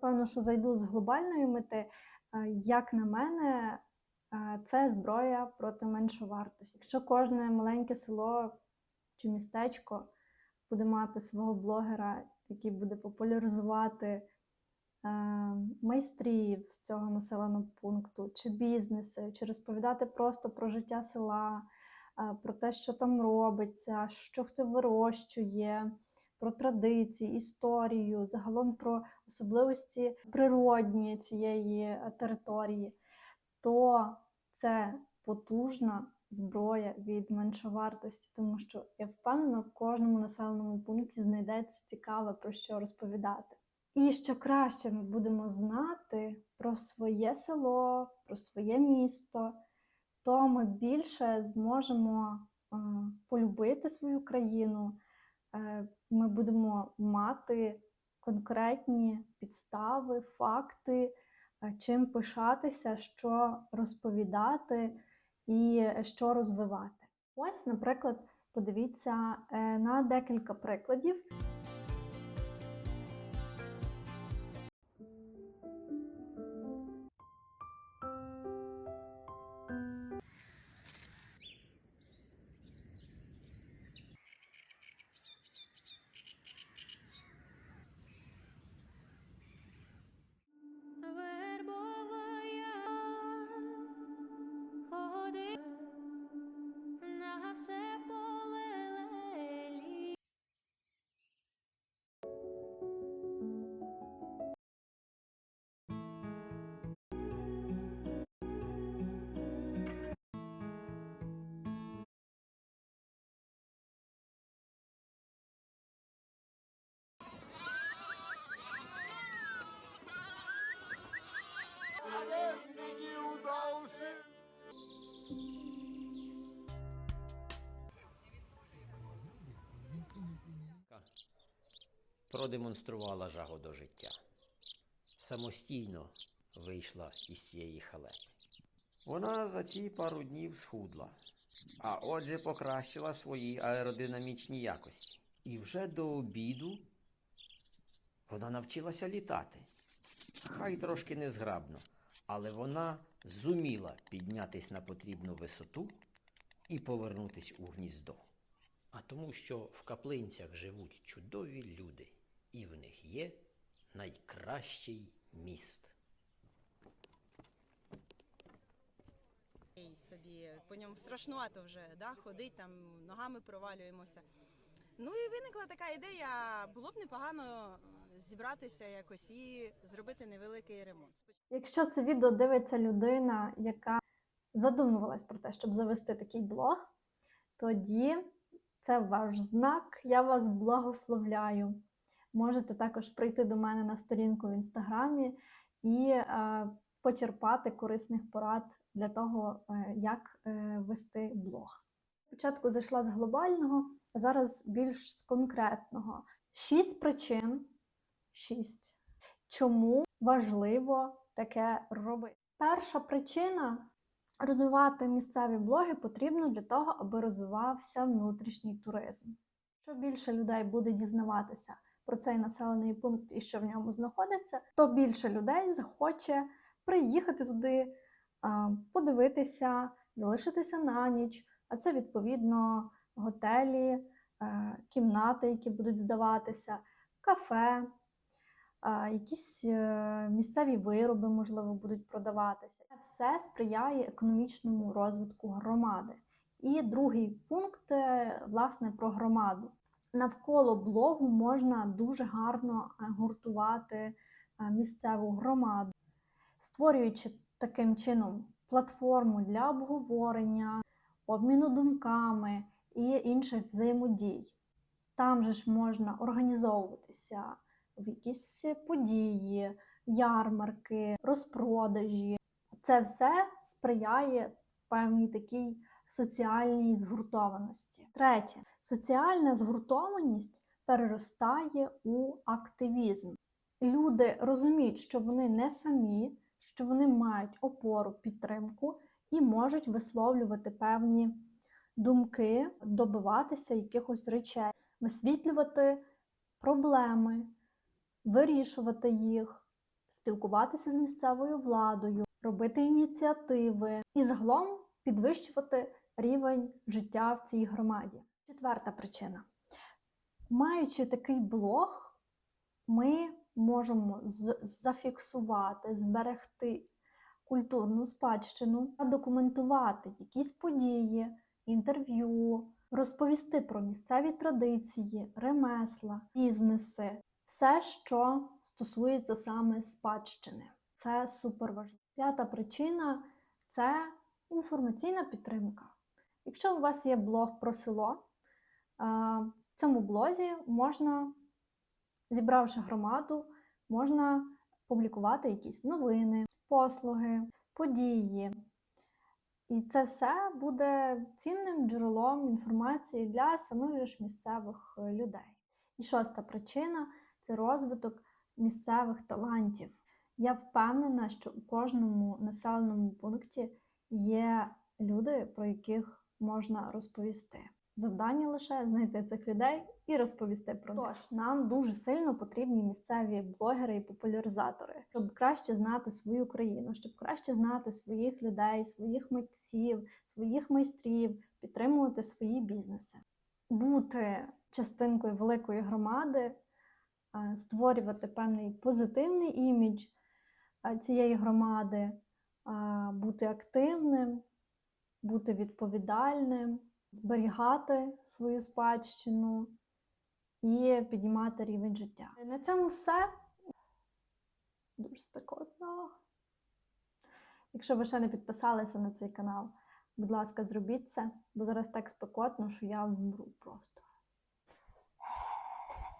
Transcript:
певно, що зайду з глобальної мети. Е, Як на мене, е, це зброя проти меншовартості. Якщо кожне маленьке село чи містечко буде мати свого блогера, який буде популяризувати е, майстрів з цього населеного пункту, чи бізнеси, чи розповідати просто про життя села, про те, що там робиться, що хто вирощує, про традиції, історію, загалом про особливості природні цієї е, території, то це потужна зброя від меншовартості, тому що я впевнена, в кожному населеному пункті знайдеться цікаве про що розповідати. І що краще ми будемо знати про своє село, про своє місто, то ми більше зможемо е, полюбити свою країну. Е, Ми будемо мати конкретні підстави, факти, е, чим пишатися, що розповідати і що розвивати. Ось, наприклад, подивіться е, на декілька прикладів. Продемонструвала жагу до життя. Самостійно вийшла із цієї халепи. Вона за ці пару днів схудла, а отже покращила свої аеродинамічні якості. І вже до обіду вона навчилася літати. Хай трошки незграбно, але вона зуміла піднятись на потрібну висоту і повернутись у гніздо. А тому, що в каплинцях живуть чудові люди, і в них є найкращий міст. І собі по ньому страшнувато вже да, ходить, там ногами провалюємося. Ну і виникла така ідея, було б непогано зібратися якось і зробити невеликий ремонт. Якщо це відео дивиться людина, яка задумувалась про те, щоб завести такий блог, тоді це ваш знак, я вас благословляю. Можете також прийти до мене на сторінку в інстаграмі і е, почерпати корисних порад для того, е, як е, вести блог. Спочатку зайшла з глобального, а зараз більш з конкретного. Шість причин, шість, чому важливо таке робити. Перша причина розвивати місцеві блоги потрібно для того, аби розвивався внутрішній туризм. Що більше людей буде дізнаватися про цей населений пункт і що в ньому знаходиться, то більше людей захоче приїхати туди, подивитися, залишитися на ніч. А це відповідно готелі, е, кімнати, які будуть здаватися, кафе, якісь е, місцеві вироби, можливо, будуть продаватися. Все сприяє економічному розвитку громади. І другий пункт, е, власне, про громаду. Навколо блогу можна дуже гарно е, гуртувати місцеву громаду, створюючи таким чином платформу для обговорення, обміну думками і інших взаємодій. Там же ж можна організовуватися в якісь події, ярмарки, розпродажі. Це все сприяє певній такій соціальній згуртованості. Третє, соціальна згуртованість переростає у активізм. Люди розуміють, що вони не самі, що вони мають опору, підтримку і можуть висловлювати певні думки, добиватися якихось речей, висвітлювати проблеми, вирішувати їх, спілкуватися з місцевою владою, робити ініціативи і загалом підвищувати рівень життя в цій громаді. Четверта причина. Маючи такий блог, ми можемо зафіксувати, зберегти культурну спадщину, документувати якісь події, інтерв'ю, розповісти про місцеві традиції, ремесла, бізнеси, все, що стосується саме спадщини. Це супер важливо. П'ята причина це інформаційна підтримка. Якщо у вас є блог про село, в цьому блозі можна, зібравши громаду, можна публікувати якісь новини, послуги, події. І це все буде цінним джерелом інформації для самих ж місцевих е, людей. І шоста причина це розвиток місцевих талантів. Я впевнена, що у кожному населеному пункті є люди, про яких можна розповісти. Завдання лише знайти цих людей і розповісти про них. Тож нам дуже сильно потрібні місцеві блогери і популяризатори, щоб краще знати свою країну, щоб краще знати своїх людей, своїх митців, своїх майстрів, підтримувати свої бізнеси, бути частинкою великої громади, створювати певний позитивний імідж е, цієї громади, е, бути активним, бути відповідальним, зберігати свою спадщину і піднімати рівень життя. На цьому все. Дуже спекотно. Якщо ви ще не підписалися на цей канал, будь ласка, зробіть це, бо зараз так спекотно, що я вмру просто.